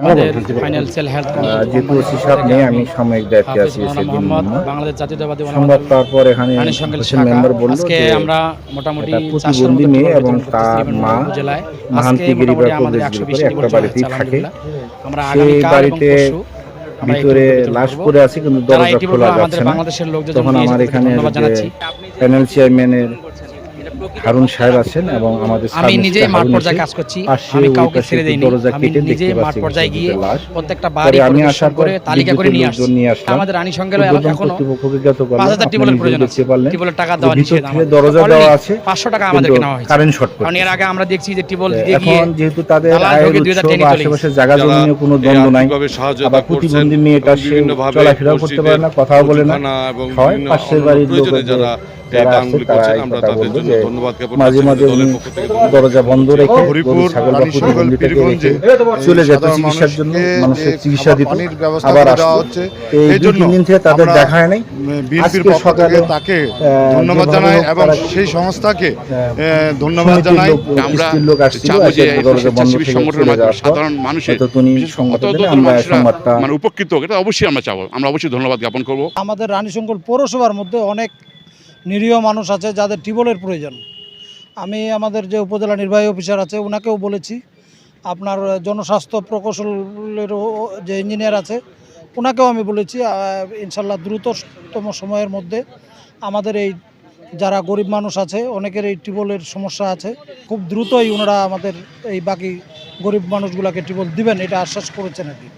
আমাদের financial health যেহেতু OC সাহেব আমি সাময়িক দায়িত্বে আছি এসএসডি মোহাম্মদ মোহাম্মদ বাংলাদেশ জাতীয়তাবাদী সংবাদ পাওয়ার এখানে হোসেন মেম্বার বলল আজকে আমরা মোটামুটি প্রতিবন্ধী মেয়ে এবং তার মা উপজেলায় মাহান্তি আজকে গিরিবা মোটামুটি আমাদের প্রদেশ 120 করে টি একটা বাড়িতেই থাকে। আমরা সেই বাড়িতে ভিতরে লাশ। পড়ে আছে কিন্তু দরজা খোলা যাচ্ছে না। তখন আমার এখানে প্যানেল চেয়ারম্যানের হারুন সাহেব আছেন এবং আমাদের আমি নিজেই মাঠ পর্যায়ে কাজ করছি। আমি কাউকে ছেড়ে দেইনি। আমি নিজেই মাঠ পর্যায়ে গিয়ে প্রত্যেকটা বাড়ি আমি পরিদর্শন আসার করে তালিকা করে নিয়ে লোকজন আসছি। আমাদের রানী উদ্বোধন এখনও কর্তৃপক্ষকে জ্ঞাত করলাম। পাঁচ হাজার আপনি টিউবওয়েলের নিজে প্রয়োজন আছে। পারলেন। টাকা দেওয়া নিষেধ আমাদের। দরজা দেওয়া আছে পাঁচশো টাকা আমাদেরকে নেওয়া হয়েছে। কারেন্ট শর্ট কারণ এর আগে আমরা দেখছি যে করছে। দিয়ে গিয়ে এখন যেহেতু তাদের আয়ের উৎস বা আশেপাশে জায়গা জমি নিয়ে কোনো দ্বন্দ্ব নাই আবার প্রতিবন্ধী মেয়েটা সে চলাফেরাও করতে পারে না কথাও বলে না। এবং হয় বিভিন্ন পাশের বাড়ির প্রয়োজনে আমরা কথা তাদের বলব জন্য যে ধন্যবাদ জ্ঞাপন মাঝে করছি মাঝে উনি পক্ষ থেকে ধন্যবাদ। দরজা বন্ধ রেখে ছাগল বা রানী শঙ্কর, প্রতিবন্ধীটাকে রেখে চলে যেত চিকিৎসার জন্য মানুষের চিকিৎসা দিত আবার আসতো এই এই দুই তিন দিন থেকে তাদের দেখা হয় নাই আজকে সকালে, তাকে ধন্যবাদ জানাই এবং সেই সংস্থাকে ধন্যবাদ জানাই আমরা লোক আসছিল, চাবো যে এসে দরজা বন্ধ থেকে সংগঠনের চলে মাধ্যমে যাওয়ার পর সাধারণ মানুষের হয়তো তুমি বিশেষ করে সংবাদটা হতদরিদ্র দিলে আমরা সংবাদটা মানে উপকৃত এটা অবশ্যই আমরা চাবো আমরা অবশ্যই ধন্যবাদ জ্ঞাপন করব। আমাদের রানীশঙ্কর পৌরসভার মধ্যে অনেক নিরীহ মানুষ আছে যাদের টিউবওয়েলের প্রয়োজন। আমি আমাদের যে উপজেলা নির্বাহী অফিসার আছে ওনাকেও বলেছি, আপনার জনস্বাস্থ্য প্রকৌশলের যে ইঞ্জিনিয়ার আছে ওনাকেও আমি বলেছি ইনশাল্লাহ দ্রুততম সময়ের মধ্যে আমাদের এই যারা গরিব মানুষ আছে, অনেকের এই টিউবওয়েলের সমস্যা আছে, খুব দ্রুতই ওনারা আমাদের এই বাকি গরিব মানুষগুলোকে টিউবওয়েল দিবেন, এটা আশ্বাস করেছেন আর কি।